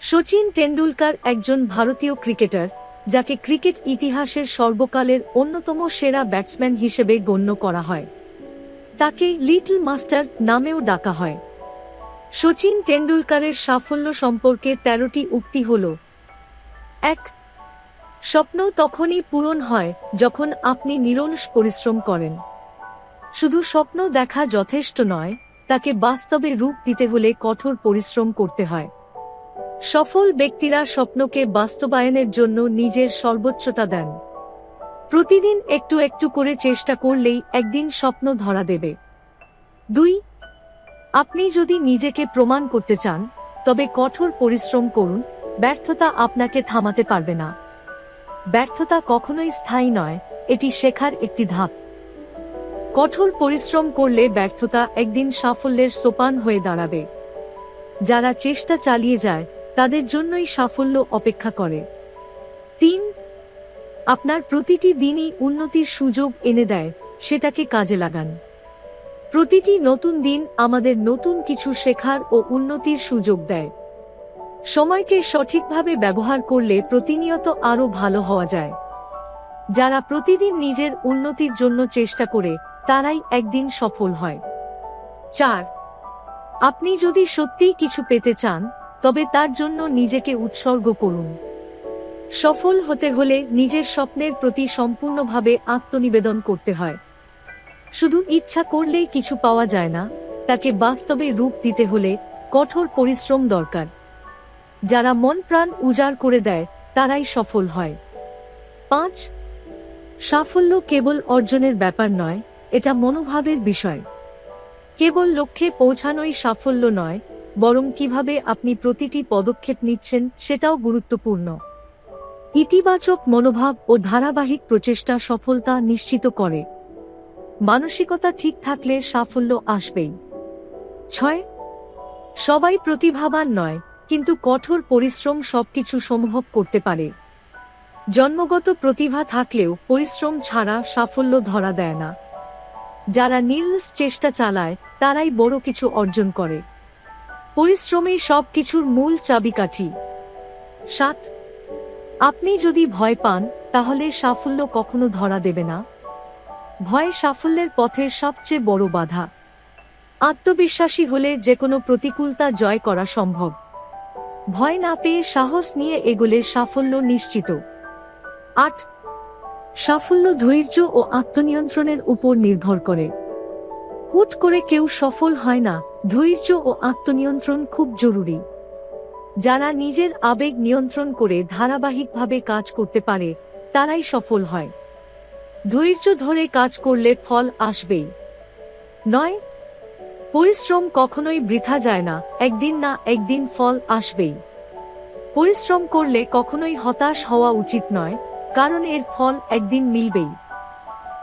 সচিন টেন্ডুলকার একজন ভারতীয় ক্রিকেটার, যাকে ক্রিকেট ইতিহাসের সর্বকালের অন্যতম সেরা ব্যাটসম্যান হিসেবে গণ্য করা হয়। তাকে লিটল মাস্টার নামেও ডাকা হয়। সচিন টেন্ডুলকারের সাফল্য সম্পর্কে তেরোটি উক্তি হল, এক, স্বপ্ন তখনই পূরণ হয় যখন আপনি নিরলস পরিশ্রম করেন। শুধু স্বপ্ন দেখা যথেষ্ট নয়, তাকে বাস্তবে রূপ দিতে হলে কঠোর পরিশ্রম করতে হয়। সফল ব্যক্তিরা স্বপ্নকে বাস্তবায়নের জন্য নিজের সর্বোচ্চটা দেন। প্রতিদিন একটু একটু করে চেষ্টা করলেই একদিন স্বপ্ন ধরা দেবে। দুই, আপনি যদি নিজেকে প্রমাণ করতে চান, তবে কঠোর পরিশ্রম করুন, ব্যর্থতা আপনাকে থামাতে পারবে না। ব্যর্থতা কখনোই স্থায়ী নয়, এটি শেখার একটি ধাপ। কঠোর পরিশ্রম করলে ব্যর্থতা একদিন সাফল্যের সোপান হয়ে দাঁড়াবে। যারা চেষ্টা চালিয়ে যায় তাদের জন্যই সাফল্য অপেক্ষা করে। তিন, আপনার প্রতিটি দিনই উন্নতির সুযোগ এনে দেয়, সেটাকে কাজে লাগান। প্রতিটি নতুন দিন আমাদের নতুন কিছু শেখার ও উন্নতির সুযোগ দেয়। সময়কে সঠিকভাবে ব্যবহার করলে প্রতিনিয়ত আরও ভালো হওয়া যায়। যারা প্রতিদিন নিজের উন্নতির জন্য চেষ্টা করে, তারাই একদিন সফল হয়। চার, আপনি যদি সত্যিই কিছু পেতে চান তবে তার জন্য নিজেকে উৎসর্গ করুন। সফল হতে হলে নিজের স্বপ্নের প্রতি সম্পূর্ণভাবে আত্মনিবেদন করতে হয়। শুধু ইচ্ছা করলেই কিছু পাওয়া যায় না, তাকে বাস্তবে রূপ দিতে হলে কঠোর পরিশ্রম দরকার। যারা মন প্রাণ উজাড় করে দেয়, তারাই সফল হয়। পাঁচ, সাফল্য কেবল অর্জনের ব্যাপার নয়, এটা মনোভাবের বিষয়। কেবল লক্ষ্যে পৌঁছানোই সাফল্য নয় বরং কীভাবে আপনি প্রতিটি পদক্ষেপ নিচ্ছেন সেটাও গুরুত্বপূর্ণ। ইতিবাচক মনোভাব ও ধারাবাহিক প্রচেষ্টা সফলতা নিশ্চিত করে। মানসিকতা ঠিক থাকলে সাফল্য আসবেই। ছয়, সবাই প্রতিভাবান নয়, কিন্তু কঠোর পরিশ্রম সবকিছু সম্ভব করতে পারে। জন্মগত প্রতিভা থাকলেও পরিশ্রম ছাড়া সাফল্য ধরা দেয় না। যারা নির্লস চেষ্টা চালায়, তারাই বড় কিছু অর্জন করে। পরিশ্রমই সবকিছুর মূল চাবিকাঠি। সাত, আপনি যদি ভয় পান, তাহলে সাফল্য কখনো ধরা দেবে না। ভয় সাফল্যের পথের সবচেয়ে বড় বাধা। আত্মবিশ্বাসী হলে যে কোনো প্রতিকূলতা জয় করা সম্ভব। ভয় না পেয়ে সাহস নিয়ে এগোলে সাফল্য নিশ্চিত। আট, সাফল্য ধৈর্য ও আত্মনিয়ন্ত্রণের উপর নির্ভর করে। হুট করে কেউ সফল হয় না, ধৈর্য ও আত্মনিয়ন্ত্রণ খুব জরুরি। যারা নিজের আবেগ নিয়ন্ত্রণ করে ধারাবাহিকভাবে কাজ করতে পারে, তারাই সফল হয়। ধৈর্য ধরে কাজ করলে ফল আসবেই। নয়, পরিশ্রম কখনোই বৃথা যায় না, একদিন না একদিন ফল আসবেই। পরিশ্রম করলে কখনোই হতাশ হওয়া উচিত নয়, কারণ এর ফল একদিন মিলবেই।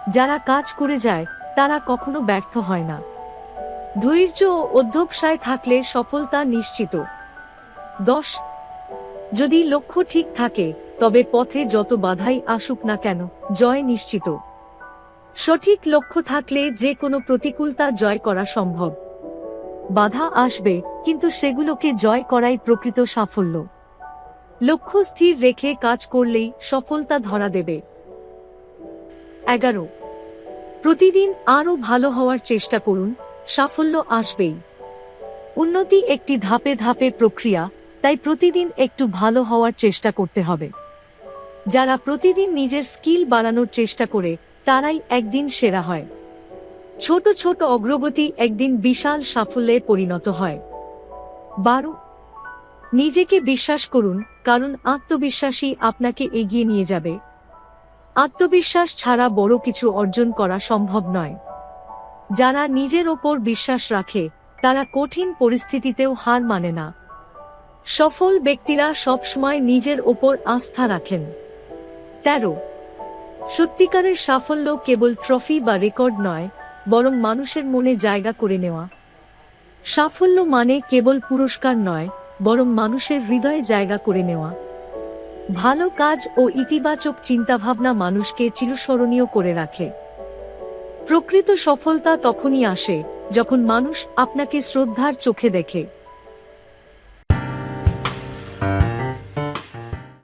যারা কাজ করে যায় তারা কখনো ব্যর্থ হয় না। ধৈর্য ও অধ্যবসায় থাকলে সফলতা নিশ্চিত। দশ, যদি লক্ষ্য ঠিক থাকে, তবে পথে যত বাধাই আসুক না কেন, জয় নিশ্চিত। সঠিক লক্ষ্য থাকলে যে কোনো প্রতিকূলতা জয় করা সম্ভব। বাধা আসবে, কিন্তু সেগুলোকে জয় করাই প্রকৃত সাফল্য। লক্ষ্য স্থির রেখে কাজ করলেই সফলতা ধরা দেবে। এগারো প্রতিদিন আরও ভালো হওয়ার চেষ্টা করুন, সাফল্য আসবেই। উন্নতি একটি ধাপে ধাপে প্রক্রিয়া, তাই প্রতিদিন একটু ভালো হওয়ার চেষ্টা করতে হবে। যারা প্রতিদিন নিজের স্কিল বাড়ানোর চেষ্টা করে, তারাই একদিন সেরা হয়। ছোট ছোট অগ্রগতি একদিন বিশাল সাফল্যে পরিণত হয়। বারো, নিজেকে বিশ্বাস করুন, কারণ আত্মবিশ্বাসী আপনাকে এগিয়ে নিয়ে যাবে। আত্মবিশ্বাস ছাড়া বড় কিছু অর্জন করা সম্ভব নয়। যারা নিজের ওপর বিশ্বাস রাখে, তারা কঠিন পরিস্থিতিতেও হার মানে না। সফল ব্যক্তিরা সবসময় নিজের ওপর আস্থা রাখেন। তেরো। সত্যিকারের সাফল্য কেবল ট্রফি বা রেকর্ড নয়, বরং মানুষের মনে জায়গা করে নেওয়া। সাফল্য মানে কেবল পুরস্কার নয়, বরং মানুষের হৃদয়ে জায়গা করে নেওয়া। ভালো কাজ ও ইতিবাচক চিন্তাভাবনা মানুষকে চিরস্মরণীয় করে রাখে। প্রকৃত সফলতা তখনই আসে যখন মানুষ আপনাকে শ্রদ্ধার চোখে দেখে।